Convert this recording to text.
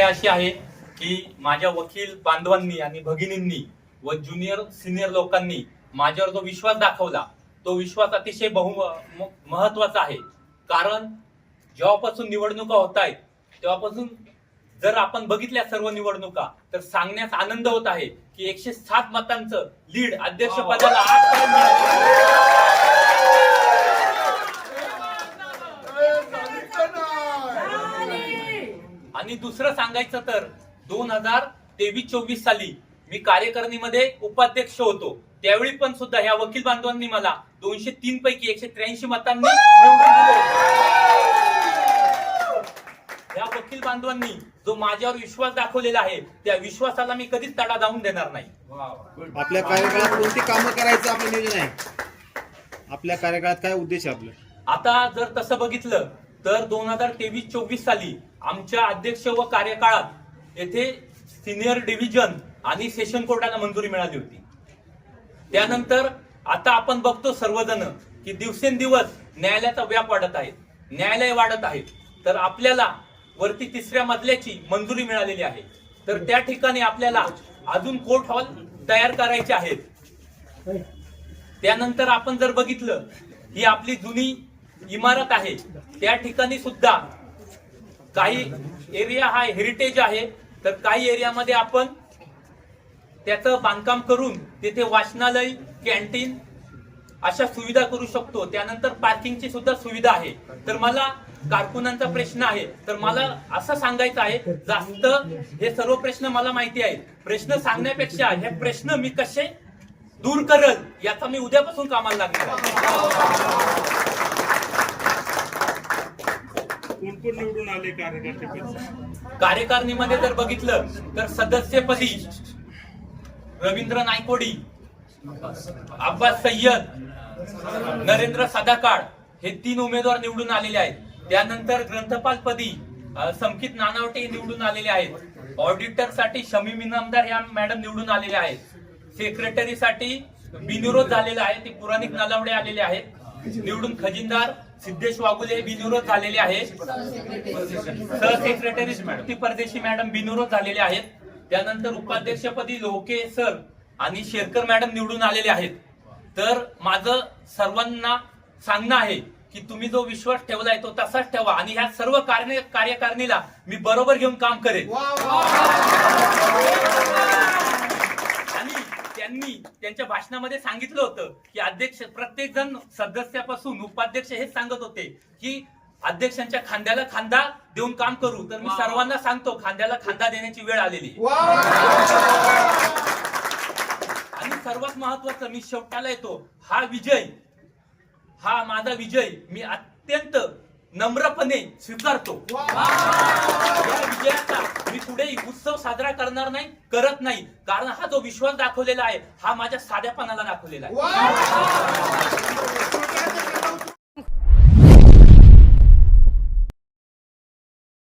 अशी आहे की माझ्या वकील बांधवांनी आणि भगिनींनी व ज्युनियर सिनियर लोकांनी माझ्यावर जो विश्वास दाखवला तो विश्वास अतिशय बहु महत्त्वाचा आहे. कारण जेव्हापासून निवडणुका होत आहेत तेव्हापासून जर आपण बघितल्या सर्व निवडणुका तर सांगण्यास आनंद होत आहे की एकशे सात मतांचं लीड अध्यक्षपदाला आजपर्यंत मिळालं. आणि दुसरं सांगायचं तर दोन हजार तेवीस चोवीस साली मी कार्यकारिणीमध्ये उपाध्यक्ष होतो. त्यावेळी पण सुद्धा ह्या वकील बांधवांनी मला दोनशे तीन पैकी एकशे त्र्याऐंशी मतांनी. या वकील बांधवांनी जो माझ्यावर विश्वास दाखवलेला आहे त्या विश्वासाला मी कधीच तडा जाऊन देणार नाही. आपल्या कार्यकाळात कोणती कामं करायचं आपलं नियोजन आहे? आपल्या कार्यकाळात काय उद्देश आहे आपलं? आता जर तसं बघितलं तर दोन हजार तेवीस चोवीस साली आमच्या अध्यक्ष व कार्यकाळात येथे सिनियर डिव्हिजन आणि सेशन कोर्टाला मंजुरी मिळाली होती. त्यानंतर आता आपण बघतो सर्वजण की दिवसेंदिवस न्यायालयाचा व्याप वाढत आहे. न्यायालय वाढत आहे. तर आपल्याला वरती तिसऱ्या मजल्याची मंजुरी मिळालेली आहे. तर त्या ठिकाणी आपल्याला अजून कोर्ट हॉल तयार करायचे आहेत. त्यानंतर आपण जर बघितलं ही आपली जुनी इमारत आहे. त्या ठिकाणी सुद्धा काही एरिया हा हेरिटेज आहे. तर काही एरियामध्ये आपण त्याचं बांधकाम करून तिथे वाचनालय कॅन्टीन अशा सुविधा करू शकतो. त्यानंतर पार्किंगची सुद्धा सुविधा आहे. तर मला कारकुनांचा प्रश्न आहे. तर मला असं सांगायचं आहे जास्त हे सर्व प्रश्न मला माहिती आहे प्रश्न सांगण्यापेक्षा हे प्रश्न मी कसे दूर करल याचा मी उद्यापासून कामाला लागणार आहे कोण कोण निवडून आले कार्यकर्ते कार्यकारिणीमध्ये जर बघितलं तर सदस्यपदी रवींद्र नायकोडी अब्बास सय्यद नरेंद्र सदाकाळ हे तीन उमेदवार निवडून आलेले आहेत. त्यानंतर ग्रंथपालपदी संकित नानावटे निवडून आलेले आहेत. ऑडिटरसाठी शमीम इनामदार या मॅडम निवडून आलेल्या आहेत. सेक्रेटरीसाठी बिनविरोध झालेला आहे. ते पुराणिक नालावडे आलेले आहेत. निवडून खजिनदार सिद्धेश वागुले हे बिनविरोध झालेले आहेत. सहसेक्रेटरी ती परदेशी मॅडम. बिनविरोध झालेले आहेत. त्यानंतर उपाध्यक्षपदी लोके सर आणि शेरकर मॅडम निवडून आलेले आहेत. तर माझं सर्वांना सांगणं आहे की तुम्ही जो विश्वास ठेवलाय तो तसाच ठेवा आणि ह्या सर्व कार्य कार्यकारिणीला मी बरोबर घेऊन काम करेन. त्यांनी त्यांच्या भाषणामध्ये सांगितलं होतं की अध्यक्ष प्रत्येक जण सदस्यापासून उपाध्यक्ष हेच सांगत होते की अध्यक्षांच्या खांद्याला खांदा देऊन काम करू. तर मी सर्वांना सांगतो खांद्याला खांदा देण्याची वेळ आलेली. आणि सर्वात महत्वाचं मी शेवटाला येतो. हा विजय हा माझा विजय मी अत्यंत नम्रपणे स्वीकारतो. या विजयाचा मी पुढे उत्सव साजरा करणार नाही करत नाही. कारण हा जो विश्वास दाखवलेला आहे हा माझ्या साध्यापणाला दाखवलेला आहे.